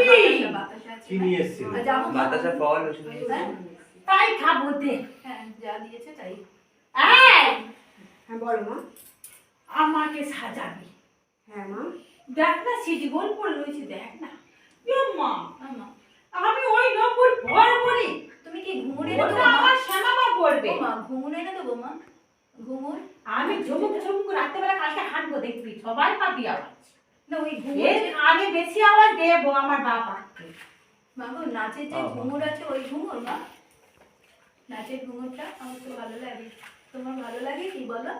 খাবি। কি নিয়ে এসেছিল? বাতাসা ফল হ্যাঁ? তাই খাব দে হ্যাঁ, যা দিয়েছে তাই। হ্যাঁ বলো মা আমাকে সাজাবি হ্যাঁ মা দেখ না সিটি গোল পড়ে রয়েছে দেখ না এ মা আমা, আমি ওই নপুর ভর পড়ি তুমি কি দেবো মা? আমার শ্যামামা পড়বে মা, ঘুঙুর এনে দেবো মা? ঘুঙুর? আমি ঝুমুক ঝুমুক রাত্রেবেলা কালকে হাঁটবো দেখবি সবাই পাবি আওয়াজ না, ওই ঘুঙুর আগে বেশি আওয়াজ দেবো আমার বাবা মা নাচের যে। ঘুঙুর আছে ওই ঘুঙুর মা। নাচের ঘুঙুরটা আমার তো ভালো লাগে। তোমার ভালো লাগে কি বলো?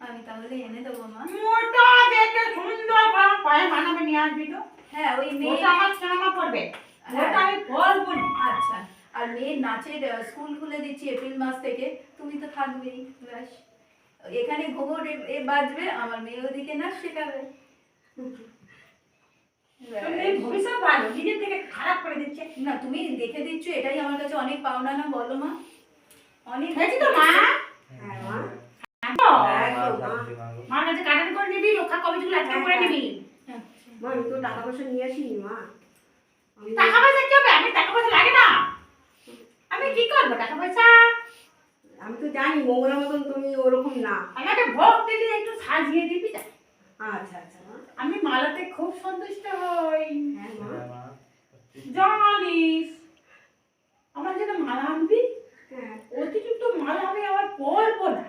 আমি তাহলে এনে দেবো মা। মোটা দেখে সুন্দর করে পায়ে বানাবে নিয়ে আসবি তো? হ্যাঁ ওই মেয়ে আমার শ্যামামা পড়বে। হ্যাঁ। ওটা আমি না। আচ্ছা। আর মেয়ের নাচের স্কুল খুলে দিচ্ছি এপ্রিল মাস থেকে। তুমি তো থাকবেই ব্যাস। এখানে ঘুঙুর এ- এ বাজবে আমার মেয়ে ওদিকে নাচ শেখাবে। ভবিষ্যৎ ভালো নিজের থেকে খারাপ করে দিচ্ছে। না তুমি দেখে দিচ্ছ এটাই আমার কাছে অনেক পাওনা না বলো মা। অনেক হয়েছে তো মা? হ্যাঁ মা। হ্যাঁ, মা, একদম, মা। শান্তি মাগো। মার কাছে কাটান করে নিবি রক্ষা কবিগুলো একটা করে নিবি। হ্যাঁ। মা আমি তো টাকা পয়সা নিয়ে আসিনি মা। টাকা পয়সা কি হবে? আমি টাকা পয়সা লাগে না। আমি কি করব? টাকা পয়সা? আমি তো জানি মঙ্গলার মতন তুমি ওরকম না। আমাকে ভোগ দিলি একটু সাজিয়ে দিবি না আচ্ছা আচ্ছা মা আমি মালাতে খুব সন্তুষ্ট হই হ্যাঁ মা হ্যাঁ, মা। জানিস আমার মালা আনবি? হ্যাঁ। অতিরিক্ত মালা আমি আবার পরবো না।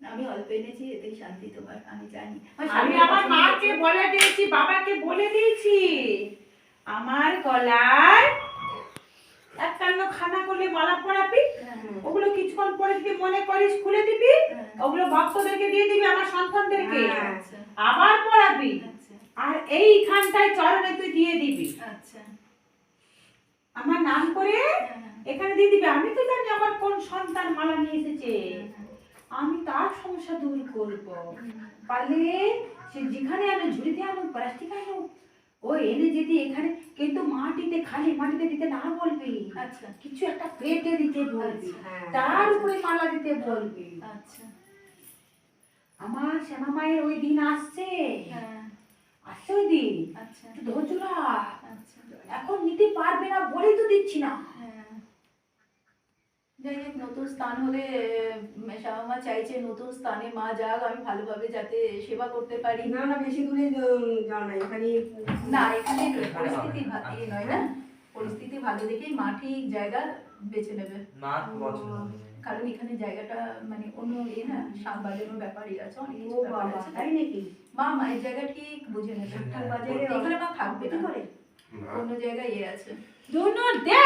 আমি অল্প এনেছি এতেই শান্তি তোমার আমি জানি। আমি আমার মাকে বলে দিয়েছি বাবাকে বলে দিয়েছি। আমার গলায় একান্ন খানা করলে মালা পরাবি হ্যাঁ, ওগুলো কিছুক্ষণ পরে যদি মনে করিস খুলে দিবি হ্যাঁ। ওগুলো ভক্তদেরকে দিয়ে দিবি আমার সন্তানদেরকে। হ্যাঁ। আচ্ছা। আবার পড়াবি আর এইখানটায় চরণে তুই দিয়ে দিবি। আচ্ছা। আমার নাম করে হ্যাঁ, এখানে দিয়ে দিবি। আমি তো জানি আমার কোন সন্তান মালা নিয়ে এসেছে। হ্যাঁ, আমি তার সমস্যা দূর করব। পারলে সে যেখানে আনো ঝুড়িতে আনো প্লাস্টিক আনো ও এনে যদি এখানে কিন্তু মাটিতে খালি মাটিতে দিতে না বলবি আচ্ছা। কিছু একটা পেটে দিতে বলবি হ্যাঁ তার উপরে মালা দিতে বলবি। আচ্ছা। আমার শ্যামা মায়ের ওই দিন আসছে। হ্যাঁ। আসছে ওই দিন আচ্ছা ধৈর্য। আচ্ছা। এখন নিতে পারবে না বলেই তো দিচ্ছি না। হ্যাঁ। যাই হোক নতুন স্থান হলে শ্যামা চাইছে নতুন স্থানে মা যাক আমি ভালোভাবে যাতে সেবা করতে পারি। না না বেশি দূরে যাও না এখানে না এখানে পরিস্থিতি ভা- ইয়ে নয় না? পরিস্থিতি ভালো দেখেই মা ঠিক জায়গা বেছে নেবে। পছন্দ কারণ এখানে জায়গাটা মানে অন্য ইয়ে না বাজানোর ব্যাপারই আছে অনেক কিছু ব্যাপার আছে। তাই নাকি? মা মায়ের জায়গা ঠিক বুঝে নেবে। হ্যাঁ, বাজারে এখানে মা থাকবে কি করে? অন্য জায়গায় ইয়ে আছে। দুনো দে!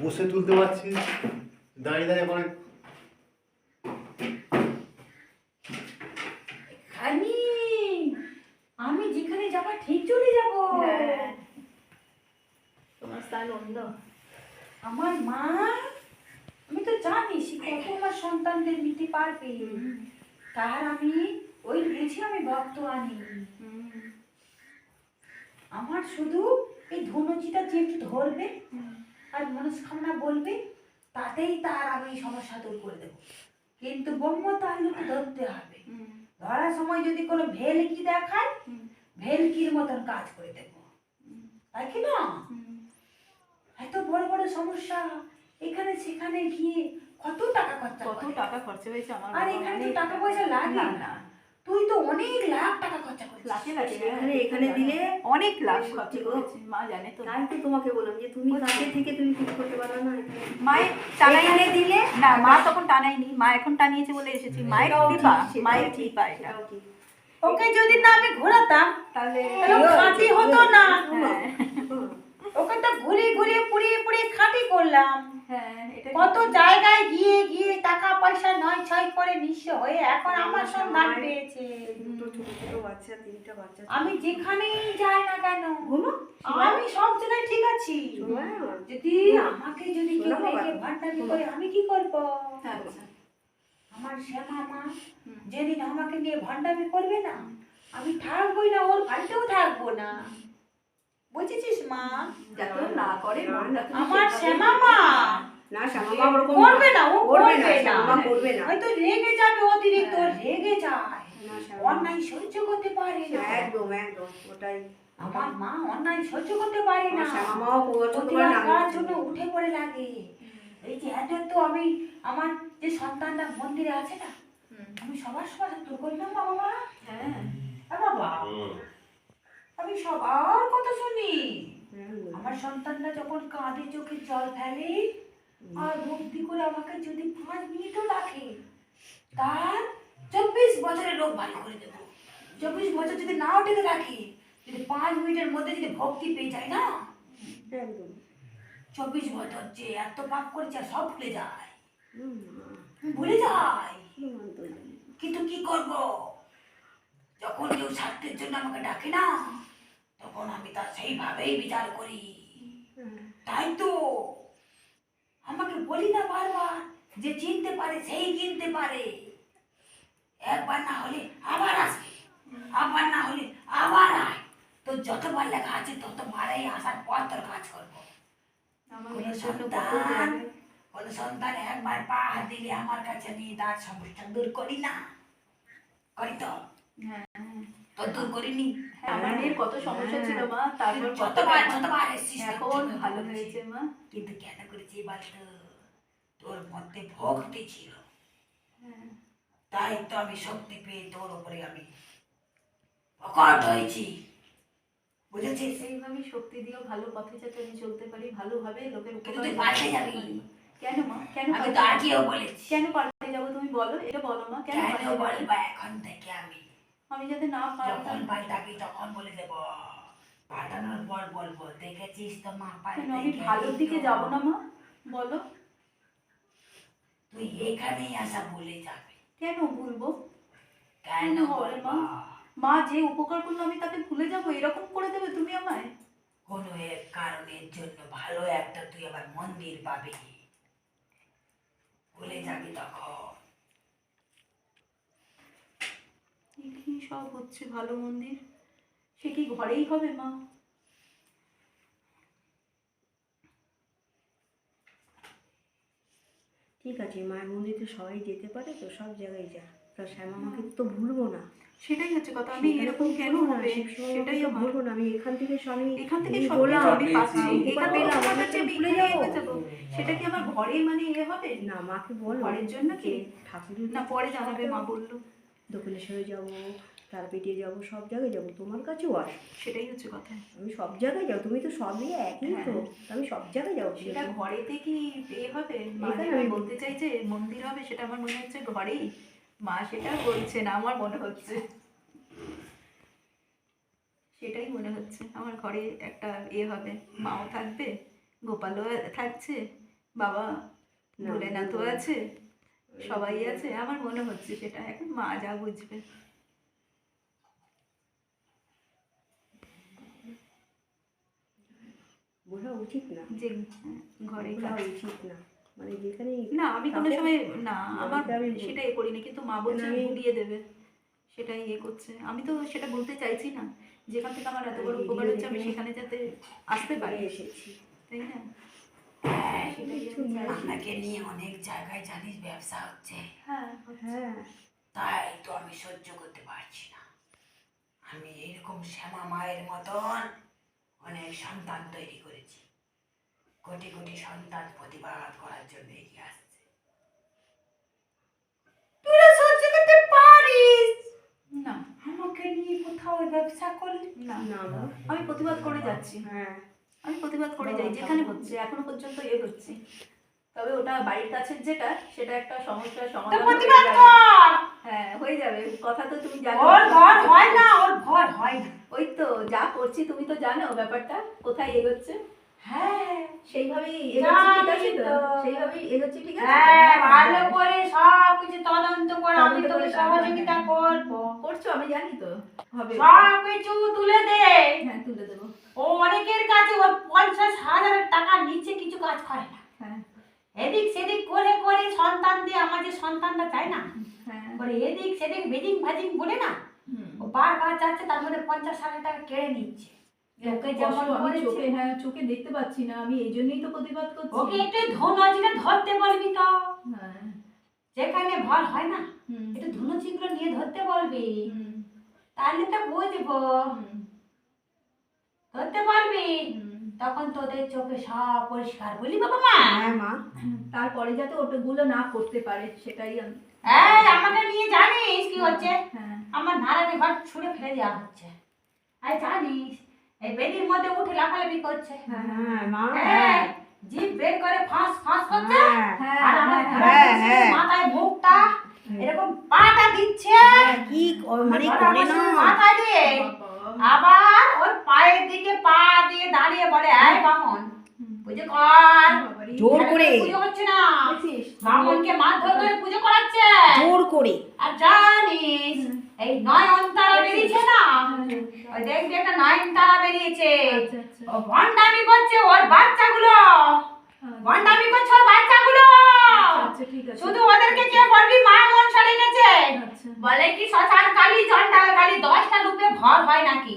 বসে তুলতে পারছি দাঁড়িয়ে দাঁড়িয়ে অনেক খালি আমি যেখানে যাবা ঠিক চলে যাব। হ্যাঁ। তোমার স্থান অন্য। আমার মা আমি তো জানি সে কত আমার সন্তানদের নিতে পারবে তার আমি ওই বুঝে আমি ভক্ত আনি। হুম, আমার শুধু এই ধনুচিটা যে একটু ধরবে আর মনস্কামনা বলবে তাতেই তার আমি সমস্যা দূর করে দেবো। কিন্তু ব্রহ্মতার লোকে ধরতে হবে। ধরার সময় যদি কোনো ভেলকি দেখায় ভেলকির মতন কাজ করে দেবো। তাই কি না। এত বড় বড় সমস্যা। এখানে সেখানে গিয়ে কত টাকা খরচা কত টাকা খরচা হয়েছে আমার আর এখানে তো টাকা পয়সা লাগে। না। তুই তো অনেক লাখ টাকা খরচা করিস লাখে লাখে এখানে এখানে দিলে অনেক লাখ খরচা গো। মা জানে তো। তাই তো তোমাকে বললাম যে তুমি কাছে থেকে তুমি ঠিক করতে পারো না মায়ের টানাই দিলে না মা তখন টানাইনি মা এখন টানিয়েছে বলে এসেছি। মায়ের কৃপা মায়ের ঠিক, কৃপা এটা। ওকে যদি না আমি ঘোরাতাম তাহলে খাঁটি হতো না। হ্যাঁ। হুম। ওকে তো ঘুরিয়ে ঘুরিয়ে পুড়িয়ে পুড়িয়ে খাঁটি করলাম। হ্যাঁ কত জায়গায় গিয়ে গিয়ে টাকা পয়সা নয় ছয় করে নিঃস্ব হয়ে এখন আমার সন্ধান পেয়েছে। আমি যেখানেই যাই না কেন? আমি সব জায়গায় ঠিক আছি। যদি আমাকে যদি কেউ রেখে ভান্ডারি করে আমি কি করব? আচ্ছা। আমার শ্যামা মা যেদিন আমাকে নিয়ে ভান্ডামি করবে না আমি থাকবোই না ওর বাড়িতেও থাকব না। বুঝেছিস মা? যাতে না করে আমার শ্যামা মা। না শ্যামা ওরকম করবে না ও করবে না করবে শ্যামা করবে না। হয়তো রেগে যাবে অতিরিক্ত হ্যাঁ। রেগে যায়। অন্যায় সহ্য করতে পারে না। একদম একদম ওটাই। আমার মা অন্যায় সহ্য করতে পারে না। মাও জন্য উঠে পড়ে লাগে। এই যে এত তো আমি আমার যে সন্তানরা মন্দিরে আছে না আমি সবার সবার দূর করি না বাবা মা। হ্যাঁ। বাবা। আমি সবার কথা শুনি। আমার সন্তানরা যখন কাঁদে চোখে জল ফেলে আর ভক্তি করে আমাকে যদি পাঁচ মিনিটও ডাকে তার চব্বিশ বছরের রোগ ভালো করে দেবো। চব্বিশ বছর যদি নাও ডেকে রাখি যদি পাঁচ মিনিটের মধ্যে যদি ভক্তি পেয়ে যায় না? চব্বিশ বছর যে এত পাপ করেছে আর সব ভুলে যায়। ভুলে যায়। কিন্তু কি করব? যখন কেউ স্বার্থের জন্য আমাকে ডাকে না তখন আমি তার সেইভাবেই বিচার করি। তাই তো আমাকে বলি না বারবার যে চিনতে পারে সেই কিনতে পারে। একবার না হলে আবার আসবে। আবার না হলে আবার আয়। তো যতবার লেখা আছে ততবারই আসার পর তোর কাজ করব। কোনো সন্তান কোনো সন্তান একবার পাহা দিলে আমার কাছে নিয়ে তার সমস্যা দূর করি না। করি তো? হ্যাঁ। করিনি। হ্যাঁ, আমার মেয়ের কত সমস্যা ছিল মা তারপর যতবার কতবার যতবার এসেছিস এখন ভালো হয়েছে মা। কিন্তু কেন করেছি বলতো তোর মধ্যে ভক্তি ছিল হ্যাঁ। তাই তো আমি শক্তি পেয়ে তোর উপরে আমি প্রকট হয়েছি। বুঝেছিস? এইভাবে শক্তি দিয়েও ভালো পথে যাতে আমি চলতে পারি ভালোভাবে লোকের কিন্তু তুই পাল্টে যাবি। কেন মা? কেন আমি তো আগেও বলেছি। কেন পাল্টে যাব তুমি বলো এটা বলো মা কেন কেন পাল্টে যাব? এখন থেকে আমি? আমি যাতে না যখন পাল্টাবি তখন বলে দেব। পাল্টানোর পর বলব দেখেছিস তো মা কেন? পাল্টে আমি ভালোর দিকে যাব না মা? বলো। তুই এখানেই আসা ভুলে যাবে। কেন ভুলবো? কেন কেন হবে মা? মা যে উপকার করল আমি তাকে ভুলে যাব এরকম করে দেবে তুমি আমায়? কোনো এক কারণের জন্য ভালো একটা তুই আবার মন্দির পাবি। ভুলে যাবি তখন এ কি সব হচ্ছে ভালো মন্দির। সে কি ঘরেই হবে মা? ঠিক আছে মায়ের মন্দিরে সবাই যেতে পারে তো সব জায়গায় যা। তা শ্যামা মাকে তো ভুলবো না। সেটাই হচ্ছে কথা আমি এরকম কেন হবে? সেটাই তো ভুলবো না আমি এখান থেকে স্বামী এখান থেকে বললাম, আমি পাচ্ছি। এখান ভুলে যাব। সেটা কি আমার ঘরে মানে এ হবে? না মাকে বলো। ঘরের জন্য কি? যে ঠাকুরের না পরে জানাবে মা বলল। দক্ষিণেশ্বরে যাব তারপেটে যাব সব জায়গায় যাব। তোমার কাছেও আস সেটাই হচ্ছে কথা। আমি সব জায়গায় যাব। তুমি তো সবই একই তো। হ্যাঁ। আমি সব জায়গায় যাব। সেটা ঘরেতে কি এ হবে? মা এখানে যেটা আমি- বলতে চাই যে মন্দির হবে সেটা আমার মনে হচ্ছে ঘরেই। মা সেটা বলছে না আমার মনে হচ্ছে। সেটাই মনে হচ্ছে। আমার ঘরে একটা এ হবে। মাও থাকবে গোপালও থাকছে বাবা ভোলেনাথও আছে। সবাই আছে আমার মনে হচ্ছে সেটা। এখন মা যা বুঝবে। বোঝা উচিত না। যে ঘরে উচিত না। মানে যেখানে না আমি কোনো সময় না আমার আমাকে আমি বল- সেটা এ করিনি কিন্তু মা বলছে দেবে। সেটাই ইয়ে করছে। আমি তো সেটা বলতে চাইছি না। যেখান থেকে আমার এত বড় উপকার হচ্ছে আমি সেখানে যাতে আসতে পারি। এসেছি। তাই না? আপনাকে নিয়ে অনেক জায়গায় জানিস ব্যবসা হচ্ছে। হ্যাঁ হ্যাঁ। তাই তো আমি সহ্য করতে পারছি না। আমি এরকম শ্যামা মায়ের মতন অনেক সন্তান তৈরি করেছি। কোটি কোটি সন্তান প্রতিবাদ করার জন্য এগিয়ে আসছে। তোরা সহ্য করতে পারিস? না। আমাকে নিয়ে কোথাও ব্যবসা করলি? না। না। আমি প্রতিবাদ করে যাচ্ছি। হ্যাঁ। আমি প্রতিবাদ করে যাই যেখানে হচ্ছে এখনও পর্যন্ত এ হচ্ছে তবে ওটা বাড়ির কাছের যেটা সেটা একটা সমস্যার তো সমাধান হয়ে প্রতিবাদ কর! হ্যাঁ হয়ে যাবে। কথা তো তুমি জানো। ওর ঘর হয় না ওর ঘর হয় না। ওই তো যা করছি তুমি তো জানো ব্যাপারটা কোথায় এগোচ্ছে হ্যাঁ। সেইভাবেই এগোচ্ছি ঠিক আছে তো? তো। সেইভাবেই এগোচ্ছি ঠিক আছে হ্যাঁ ভালো করে সব কিছু তদন্ত করে আমি তোকে সহযোগিতা করব। করছ আমি জানি তো হবে। সব কিছু তুলে দে। হ্যাঁ তুলে দেবো। ও অনেকের কাছে ও পঞ্চাশ হাজার টাকা নিচে কিছু কাজ করে না। হ্যাঁ। এদিক সেদিক করে করে সন্তান দিয়ে আমার যে সন্তানটা চায় না হ্যাঁ। করে এদিক সেদিক বেজিং ভাজিং বলে না। ও বারবার যাচ্ছে তার মধ্যে পঞ্চাশ হাজার টাকা কেড়ে নিচ্ছে। যেমন চোখে হ্যাঁ চোখে দেখতে পাচ্ছি না আমি এই জন্যই তো প্রতিবাদ করছি। ওকে একটু ধনজিটা ধরতে বলবি তো। হ্যাঁ। যেখানে ভর হয় না একটু ধনুচিগুলো নিয়ে ধরতে বলবি। তাহলে তো বুঝব। ধরতে পারবি। তখন তোদের চোখে সব পরিষ্কার বলি বাবা মা? হ্যাঁ মা। তারপরে যাতে ওটাগুলো না করতে পারে সেটাই আমি এই আমাকে নিয়ে জানিস কি হচ্ছে? হ্যাঁ। আমার নারায়ণী ঘর ছুঁড়ে ফেলে দেওয়া হচ্ছে। আর জানিস এই বেদির মধ্যে উঠে লাফালাফি করছে। হ্যাঁ মা হ্যাঁ। জিভ বের করে ফাঁস ফাঁস করছে? হ্যাঁ হ্যাঁ আর আমার হ্যাঁ, হ্যাঁ, হ্যাঁ। মাথায় মুখটা এরকম পাটা দিচ্ছে। হ্যাঁ, কি মানে করে না। মাথায় দিয়ে। আবার ওর পায়ের দিকে পা দিয়ে দাঁড়িয়ে বলে আয় বামন। পুজো কর। জোর করে। পুজো হচ্ছে না? বামনকে মারধর করে পুজো করাচ্ছে। জোর করে। আর জানিস এই নয়নতারা বেরিয়েছে না? ওই দেখবি একটা নয়নতারা বেরিয়েছে। আচ্ছা, আচ্ছা। ও ভণ্ডামি করছে ওর বাচ্চাগুলো আচ্ছা, ভণ্ডামি করছে ওর বাচ্চাগুলো আচ্ছা, ঠিক আছে। শুধু ওদেরকে কে বলবি মা মন সরে গেছে আচ্ছা। বলে কি শ্মশান কালী চন্ডাল কালী দশটা রূপে ভর হয় নাকি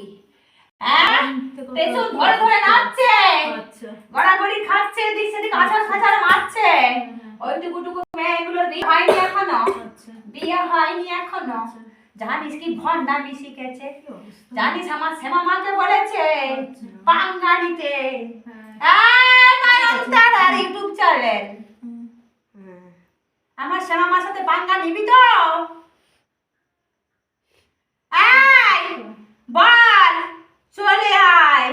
পেছন ধরে ধরে নাচছে। আচ্ছা। গড়াগড়ি খাচ্ছে দিক সেদিক আছাড় খাছাড় মারছে। হ্যাঁ, ওই টুকু টুকু মেয়েগুলোর বিয়ে হয়নি এখনও। আচ্ছা। বিয়ে হয়নি এখনও। আচ্ছা। জানিস কি ভণ্ডামি শিখেছে? জানিস আমার শ্যামা মাকে বলেছে। পাঙ্গানিতে হ্যাঁ। YouTube channel. আমার শ্যামা মার সাথে পাঙ্গা নিবি তো? বল। চলে আয়।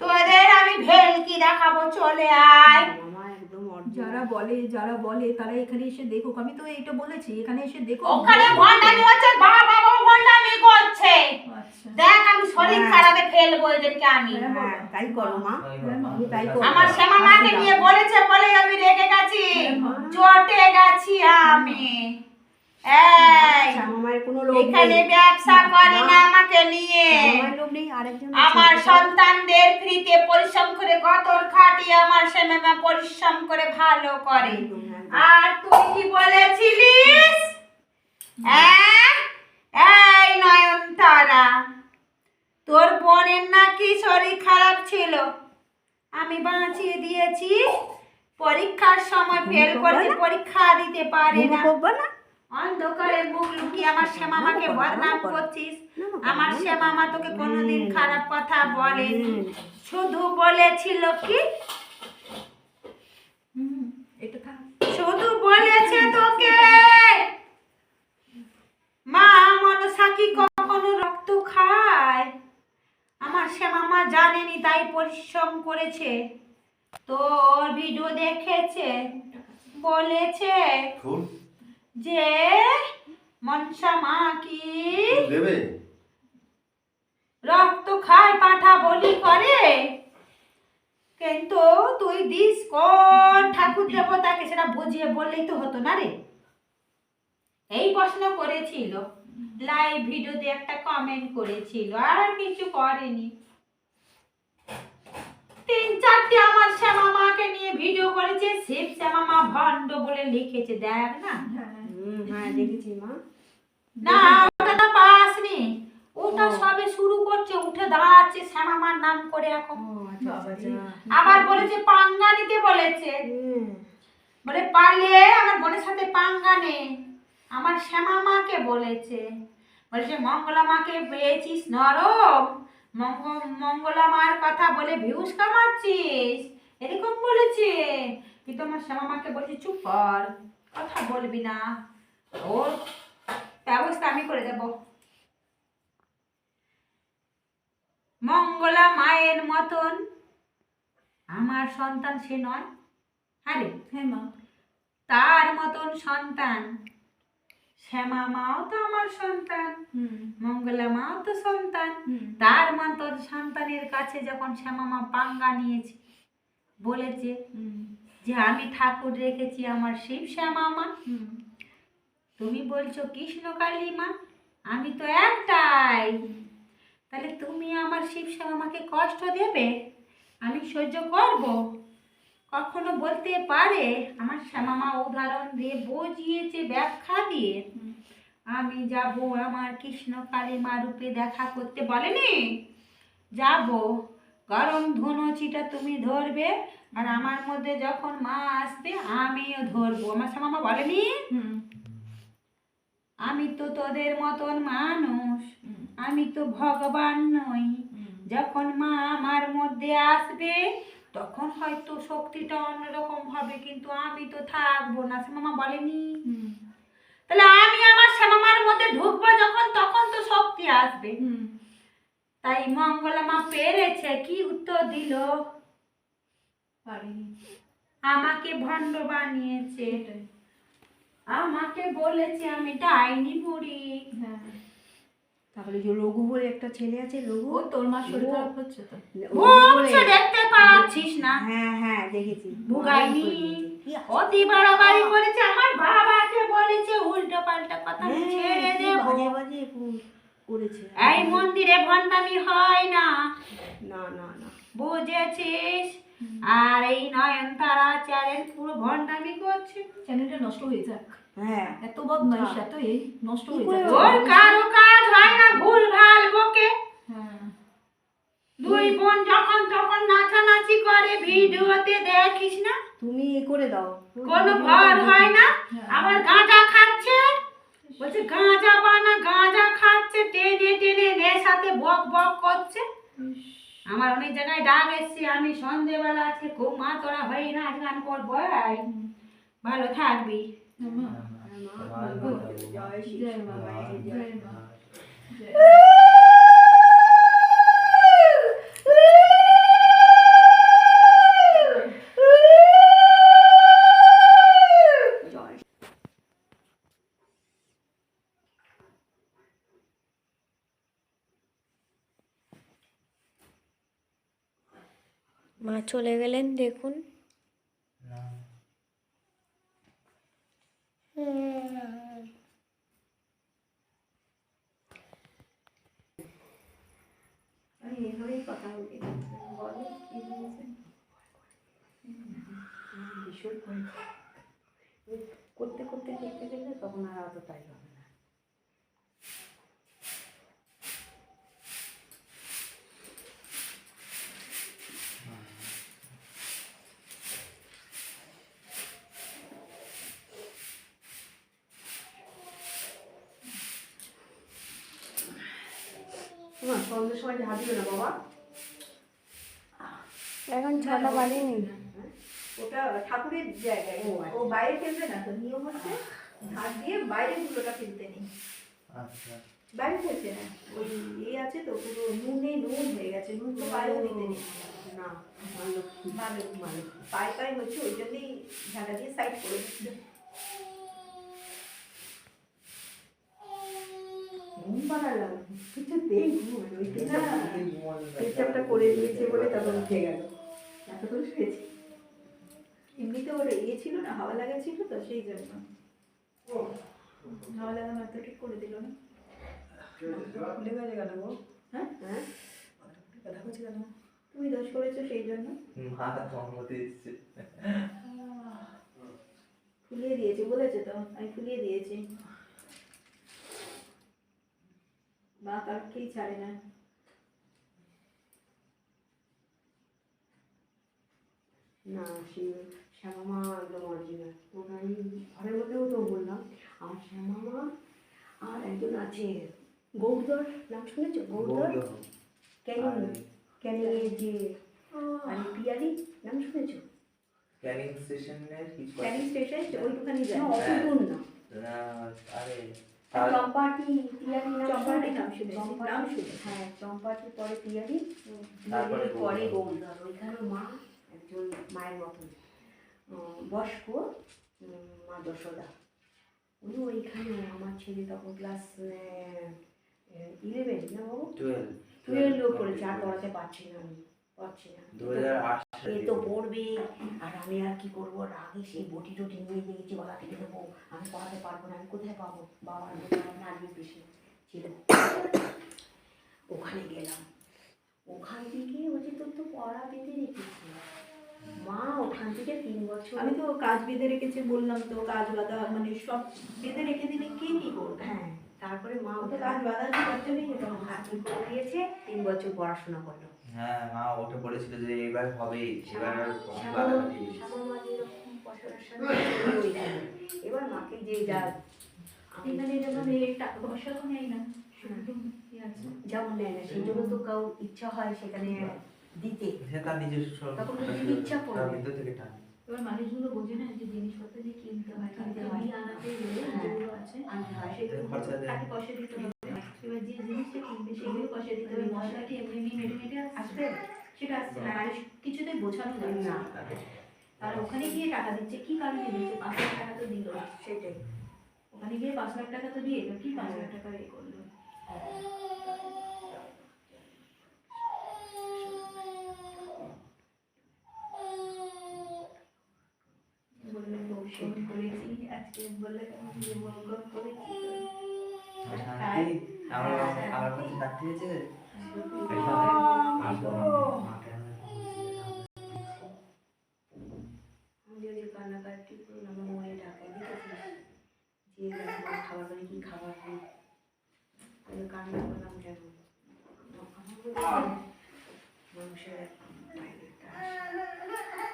তোদের আমি ভেলকি দেখাবো চলে আয়। যারা বলে যারা বলে তারা এখানে এসে দেখুক। আমি তো এইটা বলেছি এখানে এসে দেখো ওখানে ভণ্ডামি হচ্ছে বাবা বাবা ভণ্ডামি করছে। আচ্ছা। দেখ আমি শরীর হ্যাঁ। খারাপে ফেলব এদেরকে আমি। হ্যাঁ তাই করো মা। তাই হ্যাঁ, করো আমার শ্যামা মাকে নিয়ে বলেছে বলে আমি রেগে গেছি। হ্যাঁ, চটে গেছি আমি। এই শ্যামা মায়ের কোনো লোক এখানে ব্যবসা করি না নিয়ে। আমার সন্তানদের ফ্রিতে পরিশ্রম করে গতর খাটিয়ে আমার পরিশ্রম করে ভালো করে। আর তুই কি বলেছিলিস হ্যাঁ? এই নয়নতারা তোর বোনের নাকি শরীর খারাপ ছিল আমি বাঁচিয়ে দিয়েছি পরীক্ষার সময় ফেল করেছি পরীক্ষা দিতে পারে না অন্ধকারে মুখ লুকিয়ে আমার শ্যামামাকে বদনাম করছিস আমার শ্যামামা তোকে কোনোদিন খারাপ কথা বলেনি শুধু বলেছিল কি শুধু বলেছে তোকে মা মনসা কি কখনো রক্ত খায় আমার শ্যামামা জানেনি তাই পরিশ্রম করেছে তোর ভিডিও দেখেছে বলেছে ফুল যে মনসা মা কি? দেবে। রক্ত খায় পাঠা বলি করে। কিন্তু তুই দিস কোন ঠাকুর দেবতাকে? সেটা বুঝিয়ে বললেই তো হতো না রে। এই প্রশ্ন করেছিল। লাইভ ভিডিওতে একটা কমেন্ট করেছিল। আর কিছু করেনি। তিন চারটে আমার শ্যামা মাকে নিয়ে ভিডিও করেছে। শিব শ্যামা মা ভণ্ড বলে লিখেছে দেখ না। হ্যাঁ। দেখেছি মা না ওটা তো পাসনি। ওটা সবে শুরু করছে উঠে দাঁড়াচ্ছে শ্যামা নাম করে এখন। ও আচ্ছা আচ্ছা রে। আবার বলেছে পাঙ্গা নিতে বলেছে। বলে পারলে আমার বোনের সাথে পাঙ্গা নে। আমার শ্যামা মাকে বলেছে। বলেছে মঙ্গলা মাকে পেয়েছিস নরম। মঙ্গলা মার কথা বলে ভিউজ কামাচ্ছিস। এরকম বলেছে। কিন্তু আমার শ্যামা মাকে বলছি চুপ কর কথা বলবি না। ওর ব্যবস্থা আমি করে দেব। মঙ্গলা মায়ের মতন। আমার সন্তান সে নয়। আরে হ্যাঁ মা। তার মতন সন্তান। শ্যামা মাও তো আমার সন্তান। মঙ্গলা মাও তো সন্তান। তার মতন সন্তানের কাছে যখন শ্যামা মা পাঙ্গা নিয়েছে বলেছে যে আমি ঠাকুর রেখেছি আমার শিব শ্যামা মা। তুমি বলছো কৃষ্ণ কালী মা, আমি তো একটাই। তাহলে তুমি আমার শিব শ্যামাকে কষ্ট দেবে? আমি সহ্য করব? কখনো বলতে পারে আমার শ্যামামা উদাহরণ দিয়ে বুঝিয়েছে ব্যাখ্যা দিয়ে। আমি যাব আমার কৃষ্ণ কালী মা রূপে দেখা করতে বলেনি? যাব। গরম ধুনুচিটা তুমি ধরবে, আর আমার মধ্যে যখন মা আসবে, আমিও ধরবো। আমার শ্যামামা বলেনি? হুম। আমি তো তোদের মতন মানুষ। আমি তো ভগবান নই। যখন মা আমার মধ্যে আসবে তখন হয়তো শক্তিটা অন্যরকম হবে কিন্তু আমি তো থাকব না। সে মামা বলেনি তাহলে আমি আমার শ্যামামার মধ্যে ঢুকবো যখন তখন তো শক্তি আসবে। তাই মঙ্গলা মা পেরেছে কি উত্তর দিল? আমাকে ভণ্ড বানিয়েছে। আমাকে বলেছে আমি ডাইনি বুড়ি। হ্যাঁ। তারপরে যে রঘু বলে একটা ছেলে আছে রঘু? ও তোর মা শরীর খারাপ হচ্ছে তো। দেখতে পাচ্ছিস না। হ্যাঁ হ্যাঁ দেখেছি। ভুগাইনি করেছে। আমার বাবাকে বলেছে উল্টো পাল্টা কথা ছেড়ে হ্যাঁ, কি দেব। বাজে বাজে করেছে। এই মন্দিরে ভণ্ডামি হয় না। না না না। বুঝেছিস? আর এই চ্যানেল পুরো ভণ্ডামি করছে। চ্যানেলটা নষ্ট হয়ে যাক। হ্যাঁ। এত বদমাইশ এত এই নষ্ট হয়ে যাক। ওর কারও কাজ হয় না ভুল ভালো বকে। হ্যাঁ। দুই বোন যখন তখন নাচানাচি করে ভিডিওতে দেখিস না? তুমি এ করে দাও। কোনো ভর হয় না? হ্যাঁ। আবার গাঁজা খাচ্ছে? বলছে গাঁজা বানা গাঁজা খাচ্ছে। টেনে টেনে নেশাতে বক বক করছে। আমার অনেক জায়গায় ডাক এসছে আমি সন্ধেবেলা আজকে খুব মা তোরা হই না আজকে আমি করব। ভালো থাকবি। জয় জয় চলে গেলেন দেখুন। করতে করতে করতে গেলে তখন আর অতটাই হবে না তোমার সন্ধ্যের সময় ঝাড় দিবে না বাবা এখন ওটা ঠাকুরের জায়গায়। ও, ও বাইরে ফেলবে না তো? নিয়ম হচ্ছে হাত দিয়ে বাইরে ধুলোটা ফেলতে নেই। আচ্ছা। বাইরে ফেলছে না। ওই এই আছে তো পুরো নুনে নুন হয়ে গেছে। নুন তো পায়েও দিতে নেই। না ভালো। ভালো। পায়ে পায়ে হচ্ছে ওই জন্যই ঝাঁটা দিয়ে সাইড করে ঘুম পাড়ালাম কিছুতেই ঘুম। ওই। করে দিয়েছে বলে তখন উঠে গেল। এত করে শুয়েছি। এমনিতে ওর ইয়ে ছিল না হাওয়া লাগা ছিল তো সেই জন্য। হাওয়া লাগা মাত্র ঠিক করে দিল না। খুলে গেছে কেন গো? হ্যাঁ? হ্যাঁ? কথা বলছি কেন? তুমি দোষ করেছ সেই জন্য। মা দিচ্ছে ফুলিয়ে দিয়েছে বলেছে তো আমি ফুলিয়ে দিয়েছি। মা কাউকেই ছাড়ে না। না সে শ্যামামা একদম অরিজিনাল ওটা আমি ঘরের মধ্যেও তো বললাম আর শ্যামামা আর একজন আছে গৌরদর নাম শুনেছো? গৌরদর ক্যানিং ক্যানিংয়ের যে আরে পিয়ারি নাম শুনেছো? ক্যানিং স্টেশনের ক্যানিং স্টেশন ওইটুখানি যায়। না না। না আরে চম্পাটি চম্পাটি? নাম শুনেছি, চম্পাটি, নাম শুনেছি। হ্যাঁ চম্পাটি পরে তারপরে পিয়ারির পরে। গৌরদর ওইখানে মা একজন মায়ের মতন বয়স্ক মা যশোদা। উনি ওইখানে আমার ছেলে তখন ক্লাস ইলেভেন না বাবু? টুয়েলভ টুয়েলভও পড়েছে আর পড়াতে পারছি না আমি পারছি না। এ তো পড়বে আর আমি আর কি করব? রাগে সেই বটি টটি নিয়ে নিয়েছি গলা কেটে দেবো আমি পড়াতে পারব না আমি কোথায় পাবো? বাবার নার্ভের পেশে ছিল। ওখানে গেলাম। ওখান থেকে বলছি তোর তো পড়া বেঁধে রেখেছি মা ওখান থেকে তিন বছর। আমি তো কাজ বেঁধে রেখেছি বললাম তো কাজ বাঁধা মানে সব বেঁধে রেখে দিলে কে কি করবে? হ্যাঁ তারপরে মা ওকে কাজ বাধা করতে নেই এটা হাতি করে দিয়েছে তিন বছর পড়াশোনা করল। হ্যাঁ মা ওকে বলেছিল যে এবার হবে এবার। এবার মাকে যে যা আমি এখানে যেমন এই টা- ভরসা তো নেই না। আছে? যেমন নেয় না সেই জন্য তো কাউ ইচ্ছা হয় সেখানে দিতে। সে তার তখন তো ইচ্ছা করবে। ভিতর থেকে টান। এবার মানুষগুলো বোঝে না যে জিনিসপত্র যে কিনতে হয় কিনতে হয়। হয়। আনাতে গেলে হ্যাঁ। যেগুলো আছে সেগুলো তাকে পয়সা দিতে হবে। এবার যে জিনিসটা কিনবে সেগুলো পয়সা দিতে হবে। মশলা কি এমনি এমনি মেটে মেটে আসবে? সেটা আসছে না। মানুষ কিছুতেই বোঝানো যাবে না। না আর ওখানে গিয়ে টাকা দিচ্ছে কি কারণে দিচ্ছে? পাঁচ লাখ টাকা তো দিল। সেটাই। ওখানে গিয়ে পাঁচ লাখ টাকা তো দিয়ে কি পাঁচ লাখ টাকা এ করল বললে বউ ফোন করেছি আজকে বললে কেমন যে ফোন করেছি শান্তি আমার আমার কাছে শান্তি হয়েছে? আমি যদি কান্নাকাটি করলাম আমার মনে টাকা দেখেছিস? যে খাবার কি খাবার নেই আমি কান্না করলাম কেন আমার মনে হয় মানুষের বাইরে একটা আশা।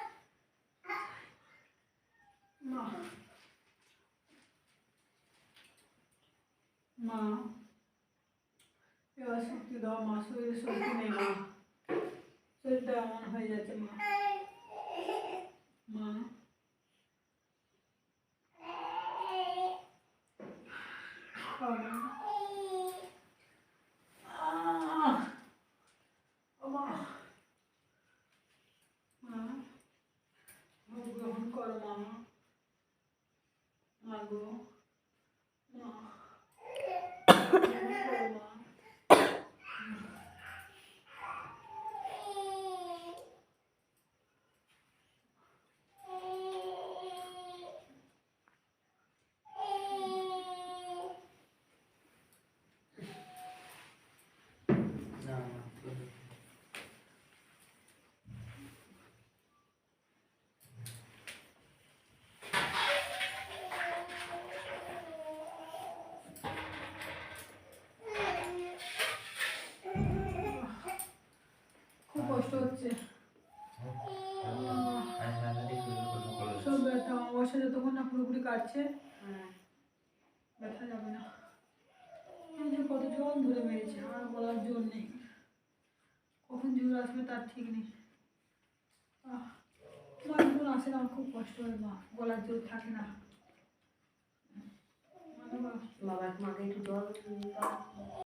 মা মা এবার শক্তি দাও মা শরীরে শক্তি মা শরীরটা এমন হয়ে যাচ্ছে মা মা খাও মা। আহ! ও মা মা মুখ গ্রহণ করো মা মা গো মা গ্রহণ করো মা না না খুব কষ্ট হচ্ছে আমি সারাদিন শুধু শুধু করে সব ব্যথা অমাবস্যা যতক্ষণ কাটছে হ্যাঁ। ব্যথা যাবে না। কত জল ধরে মেরেছে আর বলার জোর নেই। কখন জোর আসবে তার ঠিক নেই। আহ আসে না খুব কষ্ট হয় মা গলার জোর থাকে না।